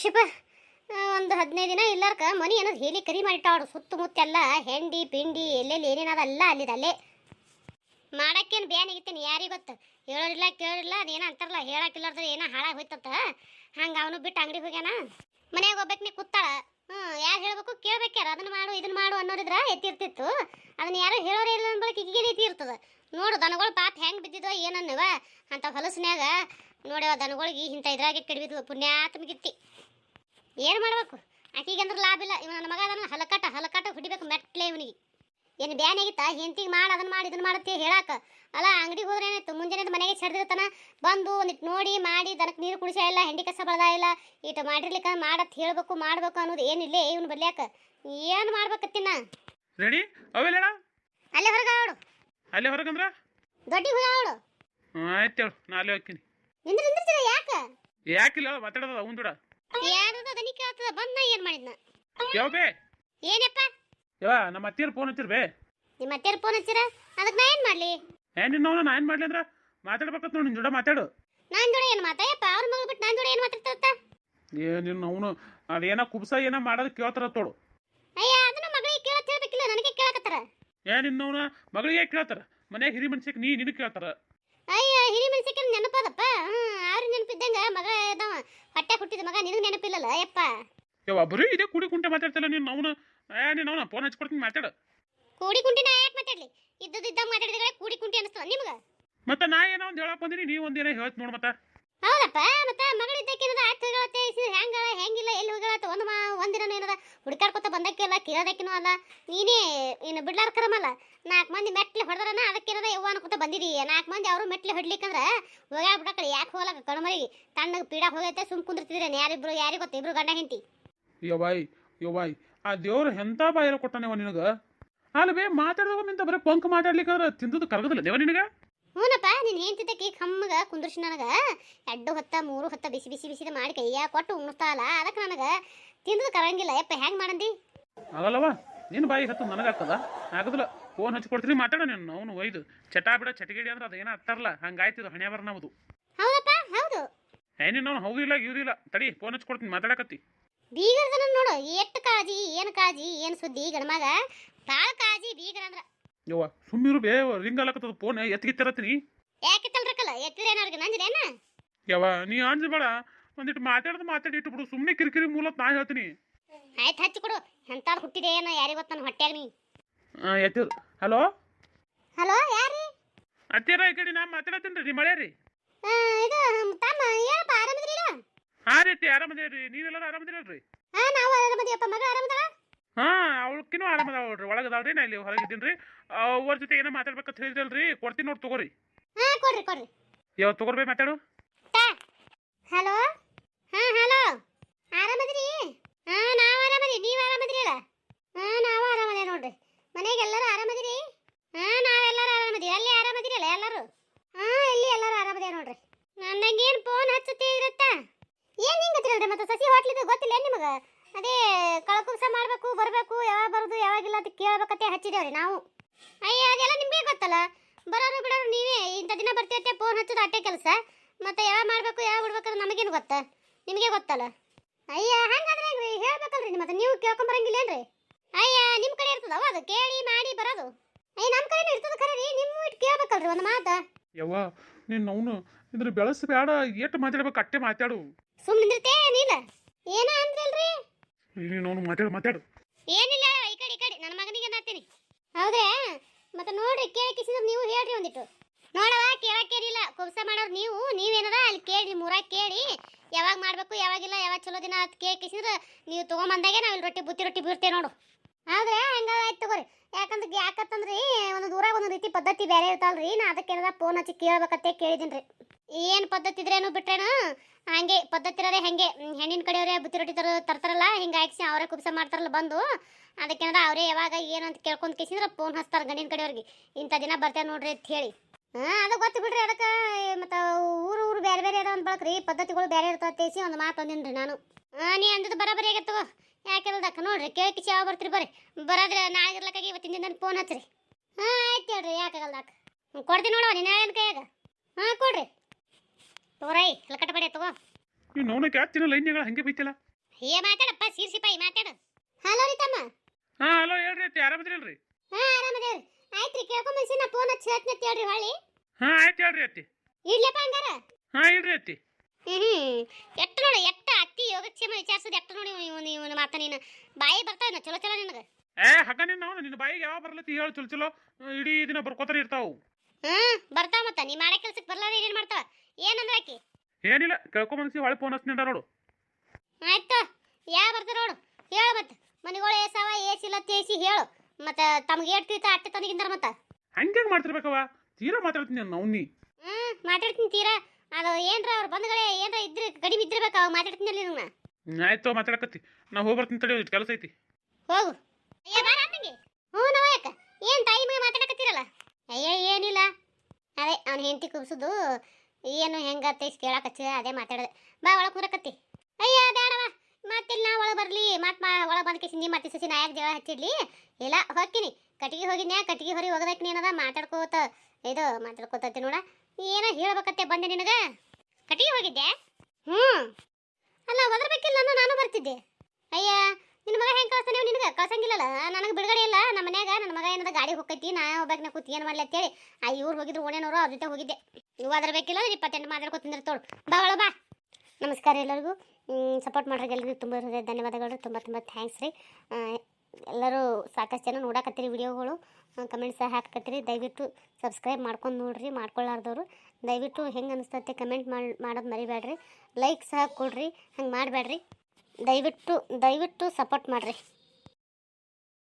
ಶಿಪ ಒಂದು ಹದಿನೈದು ದಿನ ಇಲ್ಲಾರ್ಕ ಮನಿ ಅನ್ನೋದು ಹೇಳಿ ಕರಿ ಮಾಡಿಟ್ಟಾವ್ರು. ಸುತ್ತಮುತ್ತ ಎಲ್ಲ ಹೆಂಡಿ, ಪಿಂಡಿ, ಎಲ್ಲೆಲ್ಲಿ ಏನೇನದ ಅಲ್ಲ ಅಲ್ಲಿದ ಅಲ್ಲೇ ಮಾಡಕ್ಕೇನು ಬ್ಯಾನ್ ಆಗಿತ್ತೇನೆ ಯಾರಿಗೆ ಗೊತ್ತು? ಹೇಳೋರಿಲ್ಲ, ಕೇಳೋರಿಲ್ಲ, ಅದೇನೋ ಅಂತಾರಲ್ಲ, ಹೇಳಕ್ಕಿಲ್ಲಾರ್ದ್ರೆ ಏನೋ ಹಾಳಾಗಿ ಹೋಯ್ತಂತ. ಹಂಗೆ ಅವನು ಬಿಟ್ಟು ಅಂಗಡಿ ಹೋಗ್ಯಾನ. ಮನ್ಯಾಗ ಹೋಗ್ಬೇಕು ನೀ ಕೂತಾಳ. ಹ್ಞೂ ಯಾರು ಹೇಳ್ಬೇಕು ಕೇಳ್ಬೇಕ್ಯಾರ ಅದನ್ನ ಮಾಡು, ಇದನ್ನ ಮಾಡು ಅನ್ನೋರಿದ್ರ ಎತ್ತಿರ್ತಿತ್ತು. ಅದನ್ನ ಯಾರು ಹೇಳೋರೇ ಇಲ್ಲ ಅನ್ಬಳಕ್ಕೆ ಈಗ ರೀತಿ ಇರ್ತದ. ನೋಡು ದನಗಳು ಪಾಪ ಹೆಂಗೆ ಬಿದ್ದಿದ್ವ ಏನನ್ನವ ಅಂತ ಹೊಲಸ್ನ್ಯಾಗ ನೋಡ್ಯವ ದನಗಳಿಗೆ ಇಂಥ ಇದ್ರಾಗೆ ಕೆಡವಿದ್ವು ಪುಣ್ಯಾತ್ಮಗಿತ್ತಿ ಏನು ಮಾಡಬೇಕು? ಆಕಿಗೆ ಅಂದ್ರೆ ಲಾಭ ಇಲ್ಲ. ಇವ ನನ್ನ ಮಗ ಅದನ್ನ ಹಲಕಟ ಹಲಕಟ ಹುಡಿಬೇಕು ಮೆಟ್ಲೆ ಇವನಿಗೆ. ಏನು ಬ್ಯಾನ್ ಆಗಿತ್ತ? ಹೆಂತಿಗೆ ಮಾಡಿ ಅದನ್ನ ಮಾಡಿ ಇದನ್ನ ಮಾಡುತ್ತೆ ಹೇಳಾಕ. ಅಲ್ಲ ಅಂಗಡಿಗೆ ಹೋದ್ರೆ ಏನಾಯ್ತು? ಮುಂಜಾನೆ ಮನೆಗೆ ಸರಿದಿರ್ತಾನ? ಬಂದು ಒಂದಿಟ್ಟು ನೋಡಿ ಮಾಡಿ ದನಕ್ಕೆ ನೀರು ಕುಡಿಸ ಇಲ್ಲ ಹೆಂಡಿ ಕಸ ಬಳದ ಇಲ್ಲ ಇಟ್ಟು ಮಾಡಿರ್ಲಿಕ್ಕ ಮಾಡತ್ ಹೇಳ್ಬೇಕು ಮಾಡ್ಬೇಕು ಅನ್ನೋದು ಏನಿಲ್ಲೇ ಇವನು ಬರ್ಲ್ಯಾಕ ಏನು ಮಾಡ್ಬೇಕತ್ತಿನ ರೆಡಿ? ಅವೆಲ್ಲ ಅಲ್ಲೇ ಹೊರಗೆ ಅವಳು ಅಲ್ಲೇ ಹೊರಗಂದ್ರ? ದೊಡ್ಡ ಹುಳ ಅವಳು ಆಯ್ತು ಹೇಳು. ನಾ ಅಲ್ಲೇ ಹೋಗ್ತೀನಿ. ನಿಂದ್ರ ನಿಂದ್ರತೀರ ಯಾಕ? ಯಾಕಿಲ್ಲ ಮಾತಾಡೋದ ಅವನ್ ದೂಡ. ಯಾರದ ದನಿ ಕೇಳ್ತದ ಬಂದ್ ನಾ ಏನ್ ಮಾಡಿದ್ನ? ಯಾವ ಬೇ. ಏನಪ್ಪ? ಯಾವ ನಮ್ಮ ಅತ್ತಿಯರ್ ಫೋನ್ ಹಚ್ಚಿರ್ ಬೇ. ನಿಮ್ಮ ಅತ್ತೆರ ಫೋನ್ ಹಚ್ಚಿರ? ಅದಕ್ಕೆ ನಾ ಏನ್ ಮಾಡ್ಲಿ? ಏ ನಿನ್ನವನ ನಾ ಏನು ಮಾಡ್ಲಿ ಅಂದ್ರ ಮಾತಾಡ್ಬೇಕತ್ ನೋಡಿ ನಿನ್ನ ಜೋಡ ಮಾತಾಡು. ನಾನ್ ಜೋಡಿ ಏನ್ ಮಾತಾಯಪ್ಪ? ಅವ್ರ ಮಗಳು ಬಿಟ್ಟು ನಾನ್ ಜೋಡಿ ಏನ್ ಮಾತಾಡ್ತಾರತ್ತ? ಏ ನಿನ್ನ ಅವನು ಅದೇನೋ ಕುಬ್ಸ ಏನೋ ಮಾಡೋದು ಕೇಳ್ತಾರ ತೋಡು. ಅಯ್ಯ ಅದನ್ನ ಮಗಳಿಗೆ ಕೇಳತ್ ಹೇಳ್ಬೇಕಿಲ್ಲ ನನಗೆ ಕೇಳಕತ್ತಾರ. ಏ ನಿನ್ನವನ ಮಗಳಿಗೆ ಕೇಳ್ತಾರ. ಮನ್ಯಾಗ ಹಿರಿ ಮನ್ಸಿಗೆ ನೀ ನಿನ್ನ ಕೇಳ್ತಾರ. ಹಿರಿ ಮನ್ಸಿಗೆ ನೆನಪದಪ್ಪ. ಅವ್ರ ನೆನಪಿದ್ದಂಗ ಮಗ ಇದಾವ. ಹೊಟ್ಟೆ ಹುಟ್ಟಿದ ಮಗ ನಿನಗೆ ನೆನಪಿಲ್ಲಲ್ಲ ಯಪ್ಪ. ಯಾವ ಬರೀ ಇದೇ ಕೂಡಿ ಕುಂಟೆ ಮಾತಾಡ್ತಿಲ್ಲ ನೀನು ಅವನು ಏ ನೀನು ಅವನ ಫೋನ್ ಹಚ್ಕೊಡ್ತೀನಿ ಮಾತಾಡು. ಕೂಡಿ ಕುಂಟಿ ನಾ ಯಾಕೆ ಮಾತಾಡ್ಲಿ? ಇದ್ದದಿದ್ದ ಮಾತಾಡಿದ್ರೆ ಕೂಡಿ ಕುಂಟಿ ಅನಿಸ್ತದ ನಿಮ್ಗ? ಮತ್ತೆ ನಾ ಏನೋ ಒಂದು ಹೇಳಕ್ ಬಂದಿನಿ ನೀ ಒಂದೇನೋ ಹೇಳ್ತ ನೋಡು ಮತ್ತೆ. ಹೌದಪ್ಪ ಮತ್ತ ಮಗಳಿದ್ದಕ್ಕೆ ಆಯ್ತು ಹೋಗಳತ್ತೆ ಹೆಂಗಳ ಹೆಂಗಿಲ್ಲ ಎಲ್ಲಿ ಹೋಗಳತ್ತ ಒಂದು ಮಾ ಹುಡುಕಾಡ್ಕೊತ ಬಂದಕ್ಕಿಲ್ಲ ಕೇಳೋದಕ್ಕಿನೂ ಅಲ್ಲ. ನೀನೇ ಏನು ಬಿಡ್ಲಾರ್ಕರಮಲ್ಲ ನಾಲ್ಕು ಮಂದಿ ಮೆಟ್ಲೆ ಹೊಡೆದ್ರನ ಅದಕ್ಕಿರದ ಯವ್ವ ಅನ್ಕೊತ ಬಂದಿರಿ ನಾಲ್ಕು ಮಂದಿ ಅವರು ಮೆಟ್ಲಿ ಹೊಡ್ಲಿಕ್ಕಂದ್ರೆ ಹೋಗ್ಯಾಳ ಬಿಡಕಡೆ ಯಾಕೆ ಹೋಗಲ್ಲ ಕಣ್ಮರಿಗೆ ತಣ್ಣಗೆ ಪೀಡ ಹೋಗೈತೆ, ಸುಮ್ ಕುಂದಿರ್ತಿದ್ರೆ ಯಾರಿಬ್ರು ಯಾರಿಗೆ ಗೊತ್ತ ಇಬ್ರು ಗಂಡ ಹೆಂಡತಿ? ಯೋ ಬಾಯ್ ಆ ದೇವ್ರು ಎಂತ ಬಾಯಲ್ಲಿ ಕೊಟ್ಟಾನೆವ ನಿನಗ? ಅಲ್ಲ ಬೇ ಮಾತಾಡಿದಾಗ ನಿಂತ ಬರೀ ಪಂಕ್ ಮಾತಾಡ್ಲಿಕ್ಕಂದ್ರೆ ತಿಂದದ್ದು ಕರಗದಿಲ್ಲ ದೇವ ನಿನಗ? ಹ್ಞೂನಪ್ಪ ನೀನು ಹೆಂಡ್ತಿದ್ದಕ್ಕೆ ಕಮ್ಮಗ ಕುಂದ್ರಿಸಿ ನನಗೆ. ಎರಡು ಹೊತ್ತ ಮೂರು ಹೊತ್ತ ಬಿಸಿ ಬಿಸಿ ಬಿಸಿದ ಮಾಡಿ ಕೈಯ ಕೊಟ್ಟು ಉಣ್ತಾಲ ಅದಕ್ಕೆ ನನಗೆ ತಿಂದು ಕರಂಗಿಲ್ಲ. ಯಪ್ಪ ಹೆಂಗೆ ಮಾಡಂದಿ? ಆಗಲ್ಲವ ನಿನ್ನ ಬಾಯಿ ಹತ್ತು ನನಗಾಗ್ತದ ಆಗದಿಲ್ಲ ಫೋನ್ ಹಚ್ಕೊಡ್ತೀನಿ ಮಾತಾಡ ನೀನು. ಅವನು ಒಯ್ದು. ಚಟಾ ಬಿಡ ಚಟಗಿಡಿ ಅಂದ್ರೆ ಅದೇನೋ ಹತ್ತಾರಲ್ಲ ಹಂಗಾಯ್ತಿದ್ದು ಹಣೆ ಬರ ನಮ್ಮದು ಹೌದಪ್ಪ ಹೌದು. ಏ ಹೌದು ಇಲ್ಲ ಇವ್ರಿಲ್ಲ ತಡಿ ಫೋನ್ ಹಚ್ಕೊಡ್ತೀನಿ ಮಾತಾಡಕತ್ತಿ. ಬೀಗರ್ದನ ನೋಡು ಎಷ್ಟು ಕಾಜಿ ಏನು ಕಾಜಿ ಏನು ಸುದ್ದಿ ಗಣಮಗ ಭಾಳ ಕಾಜಿ ಬೀಗರ ಅಂದ್ರ. ಯವ್ವ ಸುಮ್ಮಿರು ಬೇ ರಿಂಗ್ ಅಲಕತ್ತದ ಫೋನ್ ಎತ್ತಿಗಿತ್ತಿರತ್ತೀನಿ. ಯಾಕೆ ತಲ್ರಕಲ್ಲ ಎತ್ತಿದ್ರೆ ಏನಾರ್ಗ ನಂಜಿರೇನ ಯವ್ವ ನೀ ಅಂಜಬೇಡ ಒಂದಿಟ್ಟು ಮಾತಾಡ್ದು ಮಾತಾಡಿ ಇಟ್ಟು ಬಿಡು ಸುಮ್ಮನೆ ಕಿರಿಕಿರಿ ಮೂಲತ್ ನಾ ಹೇಳ್ತೀನಿ. ಆಯ್ತು ಹಚ್ಚಿ ಕೊಡು. ಎಂತಾರು ಹುಟ್ಟಿದೆ ಏನೋ ಯಾರಿಗೆ ಗೊತ್ತ ನನ್ನ ಹೊಟ್ಯಾಗ ನೀ. ಎತ್ತಿರು. ಹಲೋ? ಹಲೋ ಯಾರಿ ಅತ್ತಿರ ಈ ಕಡೆ ನಾ ಮಾತಾಡತ್ತೀನಿ ರೀ ಮಳೆ ರೀ ಆ, ಇದು ತಮ್ಮ ಏನಪ್ಪ ಆರಾಮದ್ರಿಲ್ಲ? ಹಾಂ ರೀ ಅತ್ತಿ ಆರಾಮದೇವ್ರಿ. ನೀವೆಲ್ಲರೂ ಆರಾಮದಿರಲ್ರಿ? ಹಾ ನಾವು ಆರಾಮದಿಯಪ್ಪ ಮಗ ಆರಾಮದಳ? ಹಾಂ ಅವಳಕ್ಕಿನೂ ಆರಾಮದಾವಳ್ರಿ ಒಳಗದಾಳ್ರಿ ನಾ ಇಲ್ಲಿ ಹೊರಗಿದ್ದೀನಿ ರೀ ಅವ್ರ ಜೊತೆ ಏನೋ ಮಾತಾಡ್ಬೇಕಂತ ಹೇಳಿದ್ರಲ್ರಿ. ಕೊಡ್ತೀನಿ ನೋಡಿ ತಗೋರಿ. ಹಾ ಕೊಡ್ರಿ ಕೊಡ್ರಿ. ಯಾವ ತಗೋರ್ಬೇ ಮಾತಾಡು. ಹಲೋ? ಹಾ ಹಲೋ? ಆರಾಮದ್ರಿ? ಹಾ ನಾವು ಆರಾಮದಿ. ನೀವು ಆರಾಮದ್ರಿ ಅಲ್ಲ ಹಾ ನಾವು ಆರಾಮದೇ ನೋಡ್ರಿ. ಮನೆಗೆ ಎಲ್ಲರೂ ಆರಾಮದಿರಿ? ಹಾ ನಾವೆಲ್ಲರೂ ಆರಾಮದಿರಿ ಅಲ್ಲಿ ಆರಾಮದಿರಿ ಅಲ್ಲ ಎಲ್ಲರೂ? ಹಾ ಇಲ್ಲಿ ಎಲ್ಲರೂ ಆರಾಮದೇ ನೋಡ್ರಿ. ನನಗೇನು ಫೋನ್ ಹಚ್ಚುತ್ತೆ ಏನು ಏನ್ ಹಿಂಗತ್ತಿರಲ್ರಿ ಮತ್ತೆ ಸಸಿ ಹೋಟ್ಲಿದ್ದು ಗೊತ್ತಿಲ್ಲ ನಿಮಗ? ಅದೇ ಕಳಕುಂಸ ಮಾಡಬೇಕು ಬರಬೇಕು ಯಾವಾಗ ಬರುದು ಯಾವಾಗಿಲ್ಲ ಅಂತ ಹಚ್ಚಿದೇವೆ ಹಚ್ಚಿದೇವ್ರಿ ನಾವು. ಅಯ್ಯ ಅದೆಲ್ಲ ನಿಮಗೆ ಗೊತ್ತಲ್ಲ? ಬರೋರು ಬಿಡೋರು ನೀವೇ. ಇಂಥ ದಿನ ಬರ್ತೀವತ್ತೆ ಫೋನ್ ಹಚ್ಚೋದು ಅಟ್ಟೆ ಕೆಲಸ. ಮತ್ತೆ ಯಾವಾಗ ಮಾಡಬೇಕು ಯಾವಾಗ ಬಿಡ್ಬೇಕಂದ್ರೆ ನಮಗೇನು ಗೊತ್ತಾ? ನಿಮಗೆ ಗೊತ್ತಲ್ಲ? ಅಯ್ಯ ಹಂಗಾದ್ರೆ ಹೆಂಗ್ರಿ? ಹೇಳ್ಬೇಕಲ್ರಿ ಮತ್ತೆ ನೀವು ಕೇಳ್ಕೊಂಬರಂಗಿಲ್ಲೇನ್ರಿ ಅಯ್ಯ ನಿಮ್ಮ ಕಡೆ ಇರ್ತದವ ಅದು? ಕೇಳಿ ಮಾಡಿ ಬರೋದು. ಅಯ್ಯ ನಮ್ಮ ಕಡೆನೂ ಇರ್ತದ ಖರೆ ರೀ ನಿಮ್ಮ ಇಟ್ಟು ಕೇಳ್ಬೇಕಲ್ರಿ ಒಂದು ಮಾತು. ಯವ್ವ ನೀನು ಅವನು ಇದ್ರ ಬೆಳೆಸಬೇಡ ಎಷ್ಟು ಮಾತಾಡ್ಬೇಕು ಅಟ್ಟೆ ಮಾತಾಡು. ಸುಮ್ಮನೆ ನಿಂದಿರ್ತೇ ಏನಿಲ್ಲ. ಏನ ಅಂದ್ರಲ್ರಿ? ನೀನು ಅವನು ಮಾತಾಡು ಮಾತಾಡು. ಏನಿಲ್ಲ, ಈ ಕಡೆ ಈ ಕಡೆ. ನನ್ನ ಮಗನಿಗೆ ನಾತೀನಿ ಹೌದೇ? ಮತ್ತೆ ನೋಡಿ ಕೇಳಿ ಕಿಸಿದ್ರೆ ನೀವು ಹೇಳ್ರಿ ಒಂದಿಟ್ಟು. ನೋಡವ ಕೇಳಕ್ಕೇನಿಲ್ಲ ಕುಬ್ಸ ಮಾಡೋರು ನೀವು, ನೀವೇನದ? ಅಲ್ಲಿ ಕೇಳಿ ಮೂರಾಗ ಕೇಳಿ. ಯಾವಾಗ ಮಾಡ್ಬೇಕು ಯಾವಾಗಿಲ್ಲ ಯಾವಾಗ ಚಲೋ ದಿನ ಅಂತ ಕೇಳಿ ಕಿಸಿದ್ರೆ, ನೀವು ತೊಗೊಂಬಂದಾಗೆ ನಾವು ಇಲ್ಲಿ ರೊಟ್ಟಿ, ಬುತ್ತಿ ರೊಟ್ಟಿ ಬೀರ್ತೇವೆ ನೋಡು. ಹೌದ್ರೆ ಹಂಗಾಯ್ತು ತಗೋರಿ. ಯಾಕಂದ್ರೆ ಯಾಕತ್ತಂದ್ರಿ ಒಂದು ದೂರ ಒಂದು ರೀತಿ ಪದ್ಧತಿ ಬೇರೆ ಇರ್ತಾವಲ್ರಿ. ನಾ ಅದಕ್ಕೆ ಫೋನ್ ಹಚ್ಚಿ ಕೇಳ್ಬೇಕತ್ತೆ ಕೇಳಿದ್ದೀನಿ ರೀ ಏನು ಪದ್ಧತಿ ಇದ್ರೇನು ಬಿಟ್ರೇನು, ಹಂಗೆ ಪದ್ಧತಿ ಇರೋದೇ ಹೆಂಗೆ. ಹೆಣ್ಣಿನ ಕಡೆಯವರೇ ಬುತ್ತಿ ರೊಟ್ಟಿ ತರ ತರ್ತಾರಲ್ಲ ಹಿಂಗೆ ಹಾಕ್ಸಿ ಅವರೇ ಕುಬ್ಸ ಮಾಡ್ತಾರಲ್ಲ ಬಂದು. ಅದಕ್ಕೇನದ ಅವರೇ ಯಾವಾಗ ಏನು ಅಂತ ಕೇಳ್ಕೊಂಡ್ ಕೇಸಿದ್ರೆ ಫೋನ್ ಹಚ್ತಾರೆ ಗಂಡಿನ ಕಡೆಯವ್ರಿಗೆ. ಇಂಥ ದಿನ ಬರ್ತೇವೆ ನೋಡ್ರಿ ಅಂತ ಹೇಳಿ. ಹಾಂ, ಅದು ಗೊತ್ತು ಬಿಡ್ರಿ ಅದಕ್ಕೆ ಮತ್ತು ಊರು ಊರು ಬೇರೆ ಬೇರೆ ಅದ ಅಂತ ಅಂದ್ಬಳಕ್ರಿ ಪದ್ಧತಿಗಳು ಬೇರೆ ಇರ್ತಾವ ತೇಸಿ ಒಂದು ಮಾತು ಅಂದಿನ್ರಿ ನಾನು. ಹಾಂ, ನೀ ಅಂದಿದ್ದು ಬರೋಬರಿ ಆಗತ್ತೆ ತಗೋ ಯಾಕೆಲ್ದಕ್ಕ ನೋಡ್ರಿ ಕೇಳಿ ಕಿಸಿ ಯಾವ ಬರ್ತೀರಿ ಬರ್ರಿ. ಬರೋದ್ರೆ ನಾಳೆ ಇರ್ಲಕ್ಕಾಗಿ ಇವತ್ತಿನ ದಿನ ಫೋನ್ ಹಚ್ಚಿರಿ. ಹಾಂ ಆಯ್ತು ಹೇಳ್ರಿ ಯಾಕಾಗಲ್ದಾಕ ಕೊಡ್ತೀನಿ ನೋಡುವ ನಿನ್ನ ಏನು ಕೈಯಾಗ? ಹಾಂ ಕೊಡ್ರಿ. ತೋರೈ ಲಕಟ ಬೇಡ ತಗೋ. ನೀವು ನೋಡಕ್ಕೆ ಯಾಕೆ ತಿನ್ನ ಲೈನ್ಯಾಗಳ ಹಂಗೆ ಬೈತಿಲ್ಲ ಏ ಮಾತಾಡಪ್ಪ ಸೀರ್ಸಿಪಾಯಿ ಮಾತಾಡು. ಹಲೋ ರೀ ತಮ್ಮ. ಹಾಂ ಹಲೋ ಹೇಳ್ರಿ ಅತ್ತಿ ಆರಾಮದಿರಲ್ರಿ ಹಾಂ ಆರಾಮದೇವ್ರಿ. ರೀ ಕೇಳ್ಕೊಂಬನ್ಸಿ ನಾ ಫೋನ್ ಹಚ್ಚಿ ಹೇಳ್ತೀನಿ ಅಂತ ಹೇಳ್ರಿ ಹೊಳ್ಳಿ. ಹಾ ಆಯ್ತು ಹೇಳ್ರಿ ಅತ್ತಿ. ಇಡ್ಲಪ್ಪ ಹಂಗಾರ? ಹಾ ಇಡ್ರಿ ಅತ್ತಿ. ಎಟ್ಟು ನೋಡಿ ಎಟ್ಟ ಅತ್ತಿ ಯೋಗಕ್ಷೇಮ ವಿಚಾರಿಸೋದು ಎಟ್ಟು ನೋಡಿ ಇವನು ಇವನು ಮಾತ ನೀನು ಬಾಯಿ ಬರ್ತಾವ ಚಲೋ ಚಲೋ ನಿನಗೆ ಏ ಹಗ್ಗ ನಿನ್ನ ಅವನು ನಿನ್ನ ಬಾಯಿಗೆ ಯಾವ ಬರ್ಲತ್ತಿ ಹೇಳು ಚಲೋ ಚಲೋ ಇಡೀ ದಿನ ಬರ್ಕೋತಾರ ಇರ್ತಾವು ಹ್ಮ್ ಬರ್ತಾವ ಮತ್ತ ನೀ ಮಾಡೋ ಕೆಲ್ಸಕ್ಕೆ ಬರ್ಲಾರ ಏನೇನ್ ಮಾಡ್ತಾವ ಏನಂದ್ರ ಆಕಿ ಏನಿಲ್ಲ ಕೇಳ್ಕೊಂಬನ್ಸಿ ಹೊಳೆ ಫೋನ್ ಹಚ್ನಿಂದ ನೋಡು ಆಯ್ತು ಯಾ ಬರ್ತಾರ ನೋಡು ಹೇಳು ಮತ್ತ ಮನಿಗಳು ಏಸಾವ ಏಸಿಲ್ಲ ತೇಸಿ ಹೇಳು ಮತ್ತ ತಮ್ಗೆ ಏಟ್ ತಿಳಿತ ಅಟ್ಟೆ ತಂದಿಗಿಂದಾರ ಮತ್ತ ಹಂಗೆ ಮಾಡ್ತಿರ್ಬೇಕವ ತೀರಾ ಮಾತಾಡ್ತೀನಿ ನಾನು ಅವ್ನಿ ಹ್ಮ್ ಮಾತಾಡ್ತೀನಿ ತೀರಾ ಅದು ಏನ್ರ ಅವ್ರು ಬಂದಗಳೇ ಏನ್ರ ಇದ್ರೆ ಕಡಿಮೆ ಇದ್ದಿರ್ಬೇಕು ಅವಾಗ ಮಾತಾಡ್ತೀನಿ ಅಲ್ಲಿ ಆಯ್ತು ಮಾತಾಡಕತ್ತಿ. ನಾ ಹೋಗಿ ಬರ್ತೀನಿ ತಡಿ ಒಂದಿಷ್ಟು ಕೆಲಸ ಐತಿ. ಹೋಗು. ಅಯ್ಯ ಬಾರ ತಂಗಿ ಹ್ಞೂ ನಾವು ಯಾಕ? ಏನು ತಾಯಿ ಮಗ ಮಾತಾಡಕತ್ತೀರಲ್ಲ? ಅಯ್ಯ ಏನಿಲ್ಲ. ಅದೇ ಅವ್ನ ಹೆಂಡತಿ ಕುಬ್ಸುದು ಏನು ಹೆಂಗತ್ತೆ ಕೇಳಕಚ್ಚ ಅದೇ ಮಾತಾಡದೆ. ಬಾ ಒಳಗೆ ಕೂರಕತ್ತಿ. ಅಯ್ಯ ಬೇಡವ ಮತ್ತಿಲ್ಲ ನಾ ಒಳಗೆ ಬರಲಿ? ಮತ್ತೆ ಮಾ ಒಳಗೆ ಬಂದು ಕಿಸಿಂದಿ ಮತ್ತೆ ಸಸಿ ನಾಯಕ್ ಜಗಳ ಹಚ್ಚಿಡ್ಲಿ ಇಲ್ಲ ಹೋಗ್ತೀನಿ. ಕಟ್ಟಿಗೆ ಹೋಗಿದ್ನ್ಯಾ ಕಟ್ಟಿಗೆ ಹೊರಗೆ ಹೋಗದಕ್ಕೆ ನೀನದ ಮಾತಾಡ್ಕೋತ ಇದು ಮಾತಾಡ್ಕೋತತಿ ನೋಡ. ಏನೋ ಹೇಳ್ಬೇಕತ್ತೆ ಬಂದೆ ನಿನಗ? ಕಟಿಗೆ ಹೋಗಿದ್ದೆ ಹ್ಞೂ. ಅಲ್ಲ ಒದರ್ಬೇಕಿಲ್ಲ ಅನ್ನೋ ನಾನು ಬರ್ತಿದ್ದೆ. ಅಯ್ಯ ನಿನ್ನ ಮಗ ಹೆಂಗೆ ಕಳ್ಸ್ತಾನೆ ನಿನಗೆ? ಕಳ್ಸಂಗಿಲ್ಲಲ್ಲ ನನಗೆ ಬಿಡುಗಡೆ ಇಲ್ಲ. ನಮ್ಮ ಮನ್ಯಾಗ ನನ್ನ ಮಗ ಏನದ ಗಾಡಿ ಹೋಗೈತಿ ನಾ ಒಬ್ಬಾಕಿನ ಕೂತಿ ಏನು ಮಾಡ್ಲಿ ಅಂತೇಳಿ ಆ ಇವ್ರು ಹೋಗಿದ್ರು ಓಣೇನವರು ಅವ್ರ ಜೊತೆ ಹೋಗಿದ್ದೆ. ನೀವು ಅದರಬೇಕಿಲ್ಲ ಇಪ್ಪತ್ತೆಂಟು ಮಾತಾಡ್ಕೊತಿಂದ್ರೆ ತೋಳು. ಬಾ ಒಳ ಬಾ. ನಮಸ್ಕಾರ ಎಲ್ಲರಿಗೂ. ಸಪೋರ್ಟ್ ಮಾಡೋರಿಗೆ ಎಲ್ಲರಿಗೂ ತುಂಬ ಹೃದಯ ಧನ್ಯವಾದಗಳು. ತುಂಬ ತುಂಬ ಥ್ಯಾಂಕ್ಸ್ ರೀ. ಎಲ್ಲರೂ ಸಾಕಷ್ಟು ಜನ ನೋಡಕತ್ತೀರಿ ವಿಡಿಯೋಗಳು. ಕಮೆಂಟ್ ಸಹ ಹಾಕಕತ್ತೀರಿ. ದಯವಿಟ್ಟು ಸಬ್ಸ್ಕ್ರೈಬ್ ಮಾಡ್ಕೊಂಡು ನೋಡ್ರಿ ಮಾಡ್ಕೊಳ್ಳಾರ್ದವ್ರು ದಯವಿಟ್ಟು ಹೆಂಗೆ ಅನಿಸ್ತತ್ತೆ ಕಮೆಂಟ್ ಮಾಡಿ, ಮಾಡೋದು ಮರಿಬೇಡ್ರಿ ಲೈಕ್ ಸಹ ಕೊಡ್ರಿ, ಹಂಗೆ ಮಾಡಬೇಡ್ರಿ ದಯವಿಟ್ಟು ದಯವಿಟ್ಟು ಸಪೋರ್ಟ್ ಮಾಡಿರಿ.